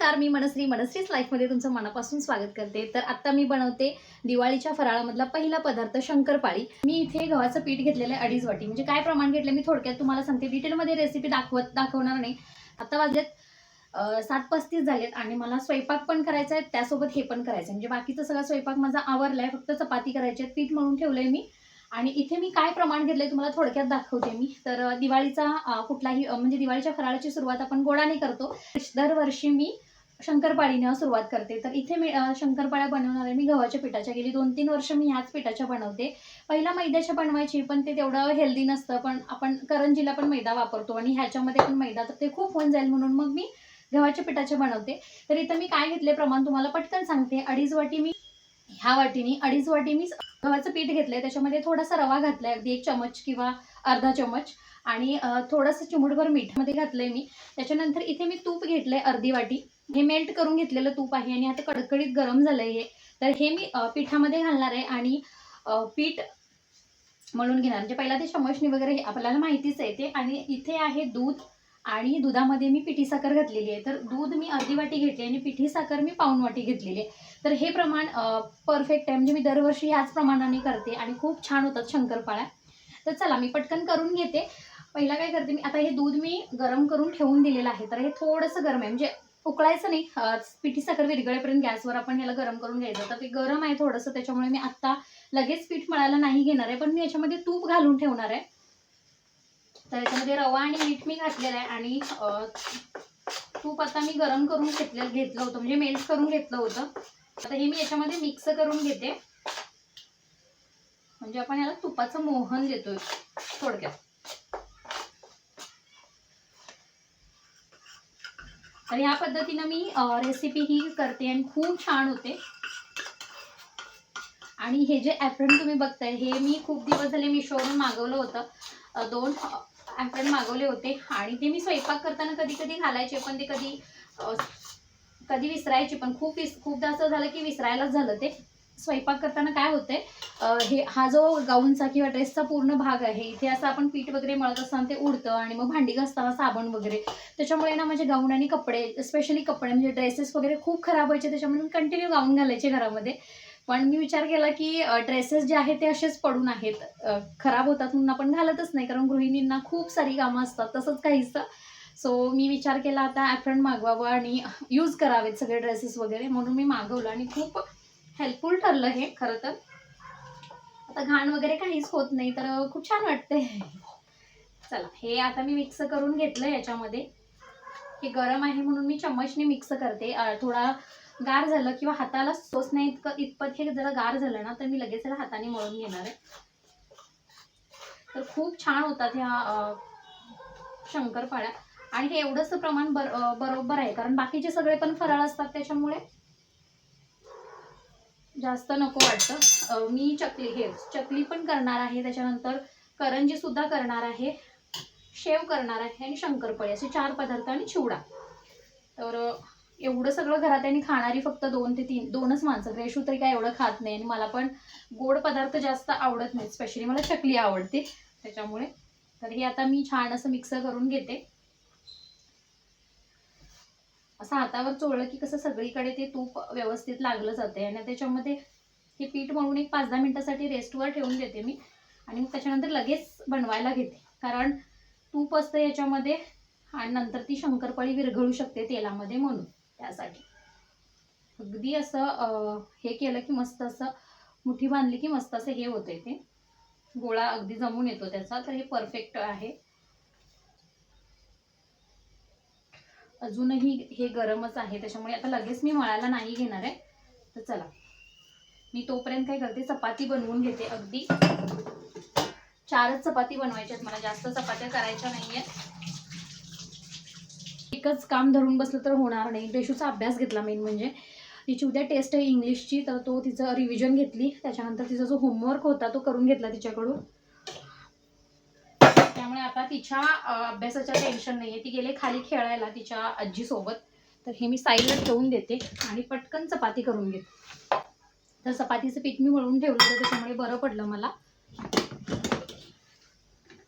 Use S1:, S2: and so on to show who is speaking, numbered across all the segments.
S1: नमस्कार मी मनश्री. मनश्रीच लाईफमध्ये तुमचं मनापासून स्वागत करते. तर आत्ता मी बनवते दिवाळीच्या फराळामधला पहिला पदार्थ शंकरपाळी. मी इथे गव्हाचं पीठ घेतलेलं आहे अडीच वाटी. म्हणजे काय प्रमाण घेतलं मी थोडक्यात तुम्हाला सांगते. डिटेलमध्ये रेसिपी दाखवत दाखवणार नाही. आता वाजलेत सात पस्तीस झालेत आणि मला स्वयंपाक पण करायचा आहे. त्यासोबत हे पण करायचं आहे. म्हणजे बाकीचा सगळा स्वयंपाक माझा आवरला आहे फक्त चपाती करायची आहे. पीठ म्हणून ठेवलंय मी. आणि इथे मी काय प्रमाण घेतलंय तुम्हाला थोडक्यात दाखवते मी. तर दिवाळीचा कुठलाही म्हणजे दिवाळीच्या फराळाची सुरुवात आपण गोडाने करतो. दरवर्षी मी शंकरपाळीनं सुरुवात करते. तर इथे मी शंकरपाळ्या बनवणार आहे मी गव्हाच्या पिठाच्या. गेली दोन तीन वर्ष मी ह्याच पिठाच्या बनवते. पहिला मैद्याच्या बनवायची पण ते तेवढं हेल्दी नसतं. पण आपण करंजीला पण मैदा वापरतो आणि ह्याच्यामध्ये पण मैदा तर ते खूप होऊन जाईल म्हणून मग मी गव्हाच्या पिठाच्या बनवते. तर इथं मी काय घेतले प्रमाण तुम्हाला पटकन सांगते. अडीच वाटी मी ह्या वाटीनी अडीच वाटी मी गव्हाचं पीठ घेतलंय. त्याच्यामध्ये थोडासा रवा घातलाय अगदी एक चमच किंवा अर्धा चमच. आणि थोडंसं चिमूटभर मीठमध्ये घातलंय मी. त्याच्यानंतर इथे मी तूप घेतलंय अर्धी वाटी. हे मेल्ट करून घेतलेलं तूप आहे आणि आता कडकडीत गरम झालंय हे. तर हे मी पिठामध्ये घालणार आहे आणि पीठ मळून घेणार. म्हणजे पहिला ते चमचणी वगैरे हे आपल्याला माहितीच आहे ते. आणि इथे आहे दूध आणि दुधामध्ये मी पिठी साखर घातलेली आहे. तर दूध मी अर्धी वाटी घेतली आणि पिठी साखर मी पाऊन वाटी घेतलेली आहे. तर हे प्रमाण परफेक्ट आहे. म्हणजे मी दरवर्षी ह्याच प्रमाणाने करते आणि खूप छान होतात शंकरपाळ्या. तर चला मी पटकन करून घेते. पहिला काय करते मी आता हे दूध मी गरम करून ठेवून दिलेलं आहे. तर हे थोडंसं गरम आहे. म्हणजे उकळायचं नाही. पिठी साखर विरगळेपर्यंत गॅसवर आपण ह्याला गरम करून घ्यायचं. तर ते गरम आहे थोडंसं त्याच्यामुळे मी आत्ता लगेच पीठ मळायला नाही घेणार आहे. पण मी याच्यामध्ये तूप घालून ठेवणार आहे. तर याच्यामध्ये रवा आणि मीठ मी घातलेलं आहे आणि तूप आता मी गरम करून घेतलं घेतलं होतं. म्हणजे मेल्ट करून घेतलं होतं. आता हे मी याच्यामध्ये मिक्स करून घेते. म्हणजे आपण याला तुपाचं मोहन देतोय थोडक्यात. तर ह्या पद्धतीनं मी रेसिपी ही करते आणि खूप छान होते. आणि हे जे ॲप्रन तुम्ही बघताय हे मी खूप दिवस झाले मिशोवरून मागवलं होतं. दोन ॲप्रन मागवले होते. आणि ते मी स्वयंपाक करताना कधी कधी घालायचे पण ते कधी कधी विसरायचे पण खूप विस खूपदा असं झालं की विसरायलाच झालं ते. स्वयंपाक करताना काय होतंय हे हा जो गाऊनचा किंवा ड्रेसचा पूर्ण भाग आहे इथे असं आपण पीठ वगैरे मळत असताना ते उडतं आणि मग भांडी घासताना साबण वगैरे. त्याच्यामुळे ना माझे गाऊन आणि कपडे स्पेशली कपडे म्हणजे ड्रेसेस वगैरे खूप खराब व्हायचे त्याच्यामुळे मी कंटिन्यू गाऊन घालायचे घरामध्ये. पण मी विचार केला की ड्रेसेस जे आहेत ते असेच पडून आहेत. खराब होतात म्हणून आपण घालतच नाही कारण गृहिणींना खूप सारी कामं असतात तसंच काहीचं सो मी विचार केला आता ॲप्रन मागवावं आणि यूज करावेत सगळे ड्रेसेस वगैरे म्हणून मी मागवलं आणि खूप हेल्पफुल ठरलं हे खरं तर. आता घाण वगैरे काहीच होत नाही तर खूप छान वाटते चला हे आता मी मिक्स करून घेतलं याच्यामध्ये. हे गरम आहे म्हणून मी चम्मचने मिक्स करते. थोडा गार झालं किंवा हाताला सोस नाही इतकं इतपत हे जरा गार झालं ना तर मी लगेच त्याला हाताने मळून घेणार आहे. तर खूप छान होतात ह्या शंकरपाळ्या. आणि हे एवढंच प्रमाण बर बरोबर आहे कारण बाकीचे सगळे पण फराळ असतात त्याच्यामुळे जास्त नको वाटतं. मी चकली हे चकली पण करणार आहे. त्याच्यानंतर करंजीसुद्धा करणार आहे. शेव करणार आहे आणि शंकरपळी असे चार पदार्थ आणि चिवडा. तर एवढं सगळं घरात आणि खाणारी फक्त दोन ते तीन दोनच माणसं. रेशू तरी काय एवढं खात नाही आणि मला पण गोड पदार्थ जास्त आवडत नाही स्पेशली मला चकली आवडते. त्याच्यामुळे तर हे आता मी छान असं मिक्स करून घेते. असं हातावर चोळलं की कसं सगळीकडे ते तूप व्यवस्थित लागलं जाते आणि त्याच्यामध्ये हे पीठ मळून एक पाच दहा मिनटासाठी रेस्टवर ठेवून देते मी. आणि मग त्याच्यानंतर लगेच बनवायला घेते. कारण तूप असतं याच्यामध्ये आणि नंतर ती शंकरपाळी विरघळू शकते तेलामध्ये म्हणून त्यासाठी. अगदी असं हे केलं की मस्त असं मुठी बांधली की मस्त असं हे होतं ते. गोळा अगदी जमून येतो त्याचा. तर हे परफेक्ट आहे. अजूनही हे गरमच आहे त्याच्यामुळे आता लगेच मी मळायला नाही घेणार आहे. तर चला. मी तोपर्यंत काय करते चपाती बनवून घेते अगदी. चारच चपाती बनवायच्या आहेत मला जास्त चपात्या करायच्या नाहीये एकच काम धरून बसलं तर होणार नाही. रेशूचा अभ्यास घेतला मेन म्हणजे. तिची उद्या टेस्ट आहे इंग्लिशची तर तो तिचं रिव्हिजन घेतली. त्याच्यानंतर तिचा जो होमवर्क होता तो करून घेतला तिच्याकडून. त्यामुळे आता तिच्या अभ्यासाच्या टेन्शन नाही आहे ती गेले खाली खेळायला तिच्या आजीसोबत. तर हे मी साईडला ठेवून देते आणि पटकन चपाती करून घेते. तर चपातीचं पीठ मी वळून ठेवलं होतं त्याच्यामुळे बरं पडलं मला.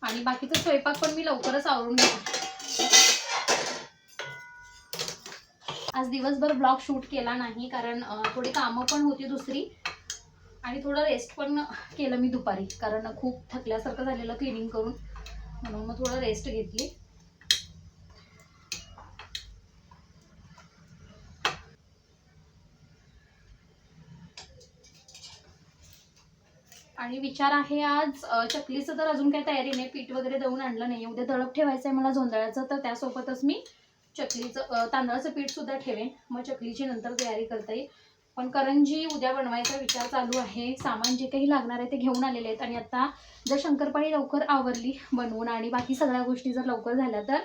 S1: आणि बाकीचा स्वयंपाक पण मी लवकरच आवरून घेते. आज दिवसभर ब्लॉग शूट केला नाही कारण थोडी कामं पण होती दुसरी. आणि थोडं रेस्ट पण केलं मी दुपारी कारण खूप थकल्यासारखं झालेलं क्लिनिंग करून. म्हणून मग थोडं रेस्ट घेतली. आणि विचार आहे आज चकलीचं तर अजून काही तयारी नाही पीठ वगैरे देऊन आणलं नाही. उद्या दळप ठेवायचं आहे मला जोंधळ्याचं तर त्यासोबतच मी चकलीचं तांदळाचं पीठ सुद्धा ठेवेन. मग चकलीची नंतर तयारी करता येईल. पण करंजी उद्या बनवायचा विचार चालू आहे. सामान जे काही लागणार आहे ते घेऊन आलेले आहेत आणि आता जर शंकरपाळी लवकर आवरली बनवून आणि बाकी सगळ्या गोष्टी जर लवकर झाल्या तर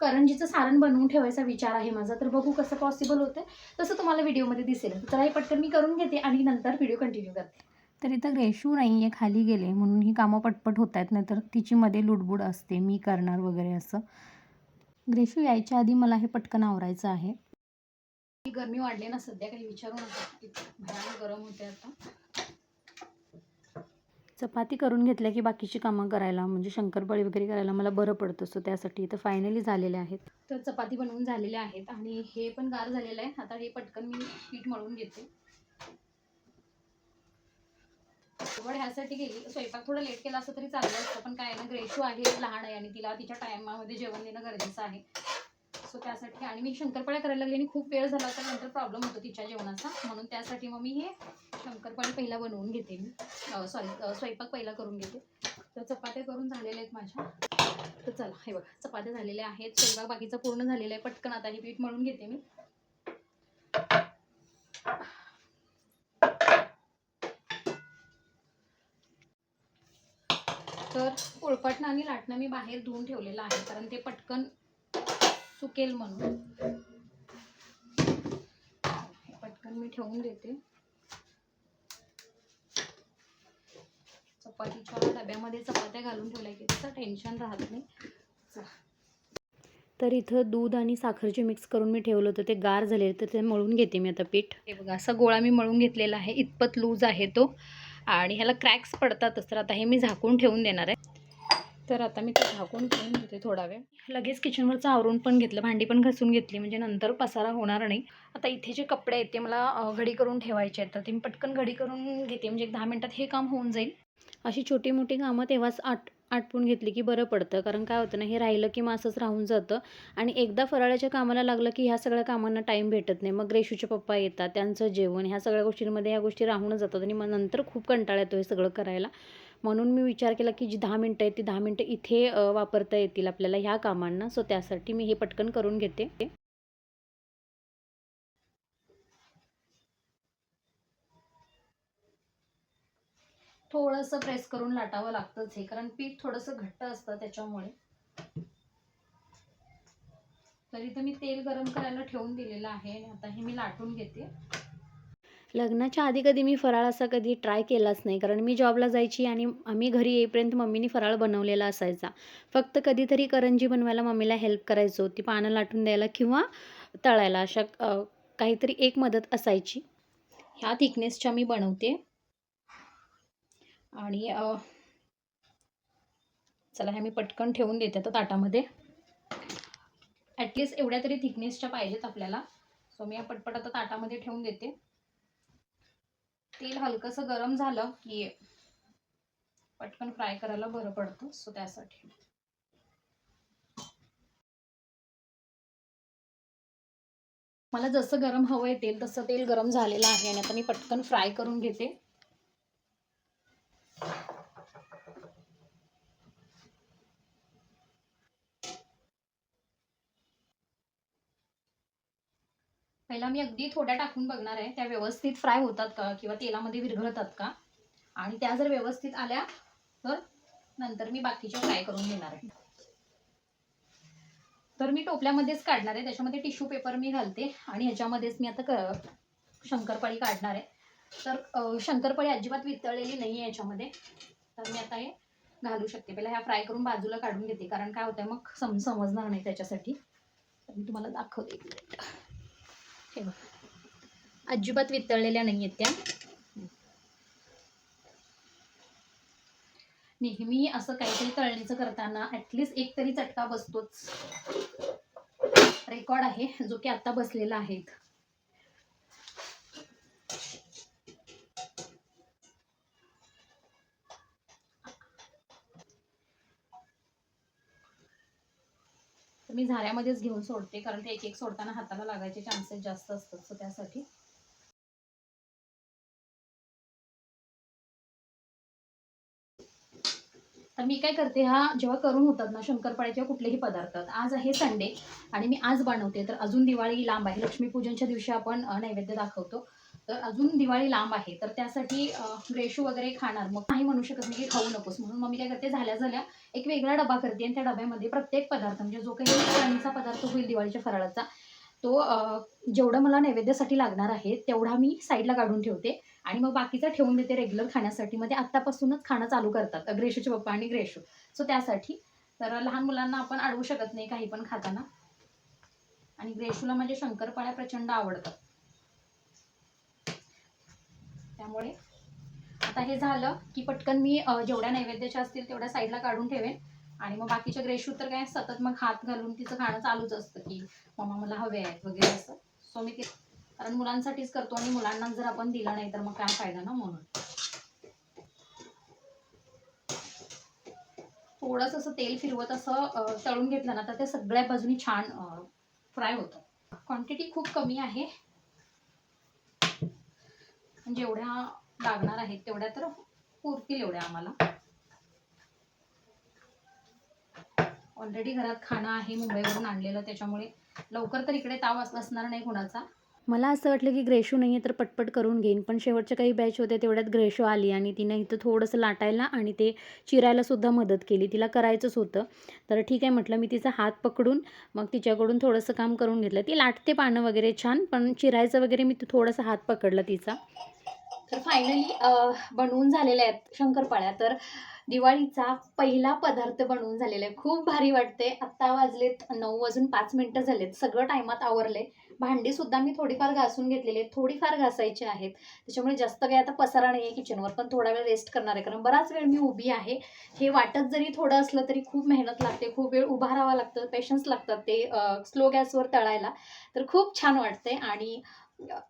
S1: करंजीचं सारण बनवून ठेवायचा विचार आहे माझा. तर बघू कसं पॉसिबल होतं तसं तुम्हाला व्हिडिओमध्ये दिसेल. तर हे पटकन मी करून घेते आणि नंतर व्हिडिओ कंटिन्यू करते. तर इथं ग्रेशू नाही आहे खाली गेले. म्हणून ही कामं पटपट होत आहेत. नाहीतर तिची मध्ये लुडबुड असते. मी करणार वगैरे असं. ग्रेशू यायच्या आधी मला हे पटकन आवरायचं आहे. गरमी वाढली ना सध्या काही विचारू नका. भयानक गरम होते आता. चपाती करून घेतल्या की बाकीची कामं करायला म्हणजे शंकरपाळी वगैरे करायला मला बरं पडतं सो त्यासाठी इथं फायनली झालेले आहेत. तर चपाती बनवून झालेल्या आहेत आणि हे पण गार झालेलं आहे. आता हे पटकन मी पीठ मळून घेते. ह्यासाठी गेली स्वयंपाक थोडं लेट केला असं तरी चाललं असतं पण काय ना ग्रेशू आहे लहान आहे आणि तिला तिच्या टायमामध्ये जेवण देणं गरजेचं आहे. सो त्यासाठी. आणि मी शंकरपाळ्या करायला लागले आणि खूप वेळ झाला तर नंतर प्रॉब्लेम होतो तिच्या जेवणाचा. म्हणून त्यासाठी मग मी हे शंकरपाळी पहिला बनवून घेते मी. सॉरी स्वयंपाक पहिला करून घेते. तर चपात्या करून झालेल्या आहेत माझ्या. तर चला हे बघा चपात्या झालेल्या आहेत. स्वयंपाक बाकीचा पूर्ण झालेला आहे. पटकन आता हे पीठ मळून घेते मी. तर पोळपाटणं आणि लाटणं मी बाहेर धुवून ठेवलेलं आहे कारण ते पटकन सुकेल म्हणून. पटकन मी ठेवून देते. चपातीच्या डब्यामध्ये चपात्या घालून ठेवल्या की त्याचं टेन्शन राहत नाही. तर इथं दूध आणि साखर जे मिक्स करून मी ठेवलं होतं ते गार झाले तर ते मळून घेते मी आता पीठ. हे बघा असा गोळा मी मळून घेतलेला आहे इतपत लूज आहे तो. आणि ह्याला क्रॅक्स पडतातच तर आता हे मी झाकून ठेवून देणार आहे. तर आता मी ते झाकून ठेवून घेते थोडा वेळ. लगेच किचनवरचं आवरून पण घेतलं भांडी पण घासून घेतली म्हणजे नंतर पसारा होणार नाही. आता इथे जे कपडे आहेत ते मला घडी करून ठेवायचे आहेत तर ते मी पटकन घडी करून घेते म्हणजे एक दहा मिनटात हे काम होऊन जाईल. अशी छोटी मोठी कामं तेव्हाच आट आटपून घेतली की बरं पडतं कारण काय होतं ना हे राहिलं की मग असंच राहून जातं. आणि एकदा फराळाच्या कामाला लागलं की ह्या सगळ्या कामांना टाईम भेटत नाही. मग रेशूचे पप्पा येतात त्यांचं जेवण ह्या सगळ्या गोष्टींमध्ये ह्या गोष्टी राहूनच जातात आणि मग नंतर खूप कंटाळा येतो हे सगळं करायला. म्हणून मी विचार केला की जी दहा मिनटं आहेत ती दहा मिनटं इथे वापरता येतील आपल्याला ह्या कामांना. सो त्यासाठी मी हे पटकन करून घेते. थोडंसं प्रेस करून लाटावं लागतंच हे कारण पीठ थोडंसं घट्ट असतं त्याच्यामुळे. तर इथं मी तेल गरम करायला ठेवून दिलेलं आहे आणि आता हे मी लाटून घेते. लग्नाच्या आधी कधी मी फराळ असा कधी ट्राय केलाच नाही. कारण मी जॉबला जायची आणि आम्ही घरी येईपर्यंत मम्मीनी फराळ बनवलेला असायचा. फक्त कधीतरी करंजी बनवायला मम्मीला हेल्प करायचो. ती पानं लाटून द्यायला किंवा तळायला अशा काहीतरी एक मदत असायची. ह्या थिकनेसच्या मी बनवते. आणि चला ह्या मी पटकन ठेवून देते आता ताटामध्ये. ॲटलिस्ट एवढ्या तरी थिकनेसच्या पाहिजेत आपल्याला. सो मी या पटपट आता ताटामध्ये ठेवून देते. तेल हलकंसं गरम झालं की पटकन फ्राय करायला बरं पडतं सो त्यासाठी. मला जसं गरम हवं आहे तेल तसं तेल गरम झालेलं आहे आणि आता मी पटकन फ्राय करून घेते. पहिला मी अगदी थोड्या टाकून बघणार आहे. त्या व्यवस्थित फ्राय होतात का किंवा तेलामध्ये विरघळतात का? आणि त्या जर व्यवस्थित आल्या तर नंतर मी बाकीच्या फ्राय करून घेणार आहे. तर मी टोपल्यामध्येच काढणार आहे. त्याच्यामध्ये टिश्यू पेपर मी घालते आणि ह्याच्यामध्येच मी आता क शंकरपाळी काढणार आहे. तर शंकरपाळी अजिबात वितळलेली नाही आहे याच्यामध्ये. तर मी आता हे घालू शकते. पहिला ह्या फ्राय करून बाजूला काढून घेते. कारण काय होतं मग सम समजणार नाही त्याच्यासाठी. तर मी तुम्हाला दाखवते. हे बघा. अजिबात वितळलेल्या नाही आहेत त्या. नेहमी असं काहीतरी तळणीचं करताना ॲटलिस्ट एक तरी चटका बसतोच. रेकॉर्ड आहे जो की आत्ता बसलेला आहे. तर मी झाऱ्यामध्येच घेऊन सोडते कारण ते एक एक सोडताना हाताला लागायचे चान्सेस जास्त असतात. सो त्यासाठी. तर मी काय करते हा जेव्हा करून होतात ना शंकरपाळ्याच्या कुठलेही पदार्थ आज आहे संडे आणि मी आज बनवते. तर अजून दिवाळी लांब आहे. लक्ष्मीपूजनच्या दिवशी आपण नैवेद्य दाखवतो. तर अजून दिवाळी लांब आहे तर त्यासाठी अ, ग्रेशू वगैरे खाणार. मग नाही म्हणू शकत नाही की खाऊ नकोस. म्हणून मग मी काय करते झाल्या झाल्या एक वेगळा डबा करते आणि त्या डब्यामध्ये प्रत्येक पदार्थ म्हणजे जो काही तळणीचा पदार्थ होईल दिवाळीच्या फराळाचा तो जेवढं मला नैवेद्यासाठी लागणार आहे तेवढा मी साईडला काढून ठेवते आणि मग बाकीचं ठेवून देते रेग्युलर खाण्यासाठी. मध्ये आत्तापासूनच खाणं चालू करतात ग्रेशूचे पप्पा आणि ग्रेशू सो त्यासाठी. तर लहान मुलांना आपण अडवू शकत नाही काही पण खाताना. आणि ग्रेशूला म्हणजे शंकरपाळ्या प्रचंड आवडतात. त्यामुळे. आता हे झालं की पटकन मी जेवढ्या नैवेद्याच्या असतील तेवढ्या साईडला काढून ठेवेन. आणि मग बाकीच्या ग्रेशू तर काय सतत मग हात घालून तिचं खाणं चालूच असतं की मम्मा मला हवे आहेत वगैरे असं. सो मी ते कारण मुलांसाठीच करतो आणि मुलांना जर आपण दिलं नाही तर मग काय फायदा ना म्हणून. थोडंसं असं तेल फिरवत असं तळून घेतलं ना तर ते सगळ्या बाजूनी छान फ्राय होतं. क्वांटिटी खूप कमी आहे. म्हणजे जेवढ्या लागणार आहेत तेवढ्या तर पुरतील एवढ्या आम्हाला. ऑलरेडी घरात खाणं आहे मुंबईवरून आणलेलं त्याच्यामुळे लवकर तर इकडे ताव अस- असणार नाही कुणाचा.
S2: मला असं वाटलं की ग्रेशो नाही आहे तर पटपट करून घेईन पण शेवटच्या काही बॅच होत्या तेवढ्यात ग्रेशो आली आणि तिनं इथं थोडंसं लाटायला आणि ते चिरायलासुद्धा मदत केली. तिला करायचंच होतं. तर ठीक आहे म्हटलं मी तिचा हात पकडून मग तिच्याकडून थोडंसं काम करून घेतलं. ती लाटते पानं वगैरे छान पण चिरायचं वगैरे मी थोडंसं हात पकडला तिचा.
S1: तर फायनली बनवून झालेल्या आहेत शंकरपाळ्या. तर दिवाळीचा पहिला पदार्थ बनवून झालेला आहे. खूप भारी वाटते आत्ता वाजलेत नऊ वाजून पाच मिनटं झालेत. सगळं टायमात आवरले भांडी सुद्धा मी थोडीफार घासून घेतलेली आहेत थोडीफार घासायची आहेत. त्याच्यामुळे जास्त काही आता पसारा नाही आहे किचनवर पण थोडा वेळ रेस्ट करणार आहे. कारण बराच वेळ मी उभी आहे. हे वाटत जरी थोडं असलं तरी खूप मेहनत लागते खूप वेळ उभा राहावा लागतं पेशन्स लागतात ते स्लो गॅसवर तळायला. तर खूप छान वाटते आणि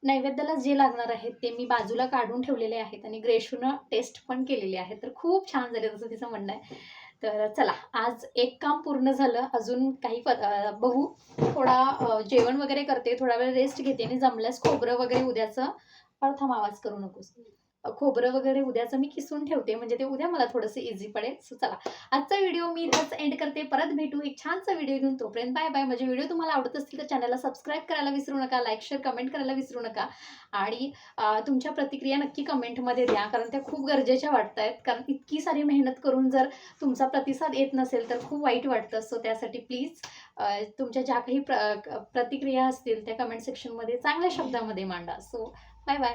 S1: नैवेद्याला जे लागणार आहेत ते मी बाजूला काढून ठेवलेले आहेत आणि ग्रेशूनं टेस्ट पण केलेली आहे. तर खूप छान झाले तसं तिचं म्हणणं आहे. तर चला आज एक काम पूर्ण झालं. अजून काही बघू. थोडा जेवण वगैरे करते. थोडा वेळ रेस्ट घेते आणि जमल्यास खोबरं वगैरे उद्याचं. प्रथम आवाज करू नकोस. खोबरं वगैरे उद्याचं मी किसून ठेवते म्हणजे ते उद्या मला थोडंसं इझी पडेल. सो चला आजचा व्हिडिओ मी इथंच एंड करते. परत भेटू एक छानसा व्हिडिओ घेऊन. तोपर्यंत बाय बाय माझे व्हिडिओ तुम्हाला आवडत असतील तर चॅनलला सबस्क्राईब करायला विसरू नका लाईक शेअर कमेंट करायला विसरू नका. आणि तुमच्या प्रतिक्रिया नक्की कमेंटमध्ये द्या कारण त्या खूप गरजेच्या वाटत आहेत कारण इतकी सारी मेहनत करून जर तुमचा प्रतिसाद येत नसेल तर खूप वाईट वाटतं. सो त्यासाठी प्लीज तुमच्या ज्या काही प्र प्रतिक्रिया असतील त्या कमेंट सेक्शनमध्ये चांगल्या शब्दामध्ये मांडा. So bye bye